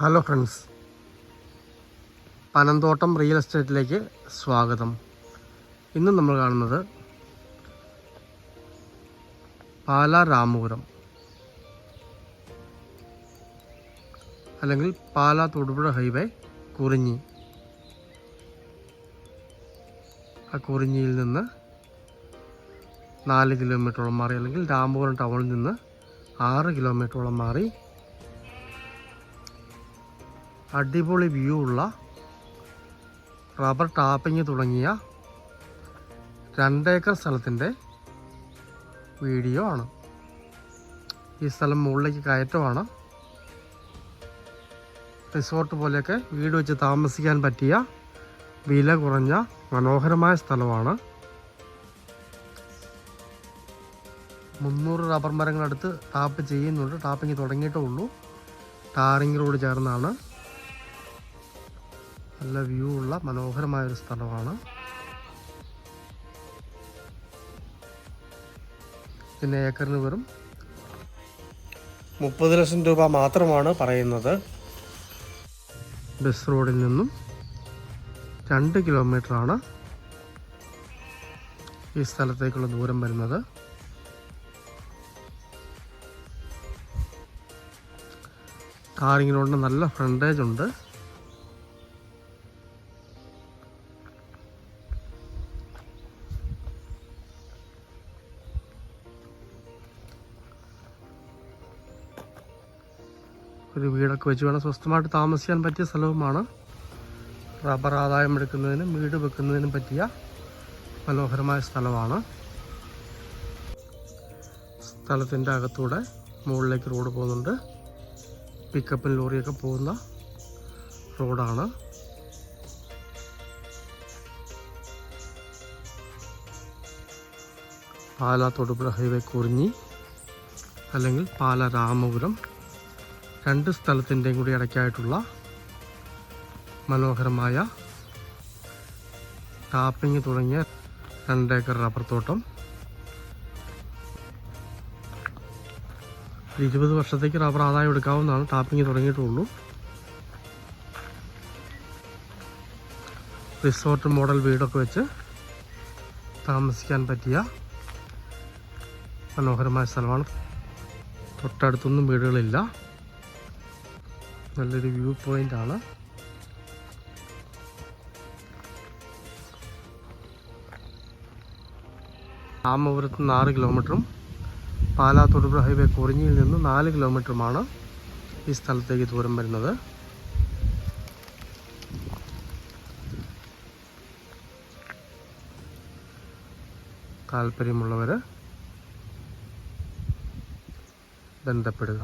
Hello friends. Panamthottam real എസ്റ്റേറ്റിലേക്ക് സ്വാഗതം. ഇന്ന് നമ്മൾ കാണുന്നത് പാലാ രാമപുരം. അല്ലെങ്കിൽ പാലാ തൊടുപുഴ ഹൈവേ കുറിഞ്ഞി. ആ കുറിഞ്ഞിയിൽ നിന്ന് നാല് കിലോമീറ്ററോളം മാറി അല്ലെങ്കിൽ രാമപുരം ടൗണിൽ നിന്ന് ആറ് കിലോമീറ്ററോളം മാറി അടിപൊളി വ്യൂ ഉള്ള റബ്ബർ ടാപ്പിങ് തുടങ്ങിയ രണ്ടേക്കർ സ്ഥലത്തിന്റെ വീഡിയോ ആണ്. ഈ സ്ഥലം മുകളിലേക്ക് കയറ്റമാണ്. റിസോർട്ട് പോലെയൊക്കെ വീട് വെച്ച് താമസിക്കാൻ പറ്റിയ വില കുറഞ്ഞ മനോഹരമായ സ്ഥലമാണ്. മുന്നൂറ് റബ്ബർ മരങ്ങളടുത്ത് ടാപ്പ് ചെയ്യുന്നുണ്ട്. ടാപ്പിങ് തുടങ്ങിയിട്ടേ ഉള്ളൂ. ടാറിങ് റോഡ് ചേർന്നാണ്. നല്ല വ്യൂ ഉള്ള മനോഹരമായൊരു സ്ഥലമാണ്. പിന്നെ ഏക്കറിന് വെറും മുപ്പത് ലക്ഷം രൂപ മാത്രമാണ് പറയുന്നത്. ബസ് റോഡിൽ നിന്നും രണ്ട് കിലോമീറ്ററാണ് ഈ സ്ഥലത്തേക്കുള്ള ദൂരം വരുന്നത്. കാറിങ്ങിനോട് നല്ല ഫ്രണ്ടേജ് ഉണ്ട്. ഒരു വീടൊക്കെ വെച്ച് വേണം സ്വസ്ഥമായിട്ട് താമസിക്കാൻ പറ്റിയ സ്ഥലവുമാണ്. റബ്ബർ ആദായം എടുക്കുന്നതിനും വീട് വെക്കുന്നതിനും പറ്റിയ മനോഹരമായ സ്ഥലമാണ്. സ്ഥലത്തിന്റെ അകത്തൂടെ മുകളിലേക്ക് റോഡ് പോകുന്നുണ്ട്. പിക്കപ്പും ലോറിയൊക്കെ പോകുന്ന റോഡാണ്. പാല തൊടുപുഴ ഹൈവേ കുറിഞ്ഞി അല്ലെങ്കിൽ പാല രാമപുരം രണ്ട് സ്ഥലത്തിന്റെയും കൂടി ഇടയ്ക്കായിട്ടുള്ള മനോഹരമായ ടാപ്പിംഗ് തുടങ്ങിയ രണ്ടേക്കർ റബ്ബർ തോട്ടം. ഇരുപത് വർഷത്തേക്ക് റബ്ബർ ആദായം എടുക്കാവുന്നതാണ് ടാപ്പിംഗ് തുടങ്ങിയിട്ടുള്ളൂ. റിസോർട്ട് മോഡൽ വീടൊക്കെ വെച്ച് താമസിക്കാൻ പറ്റിയ മനോഹരമായ സ്ഥലമാണ്. തൊട്ടടുത്തൊന്നും വീടുകളില്ല. നല്ലൊരു വ്യൂ പോയിന്റ് ആണ്. രാമപുരത്ത് നിന്ന് ആറ് കിലോമീറ്ററും പാലാ തൊടുപുഴ ഹൈവേ കുറിഞ്ഞിയിൽ നിന്ന് നാല് കിലോമീറ്ററുമാണ് ഈ സ്ഥലത്തേക്ക് ദൂരം വരുന്നത്. താല്പര്യമുള്ളവർ ബന്ധപ്പെടുക.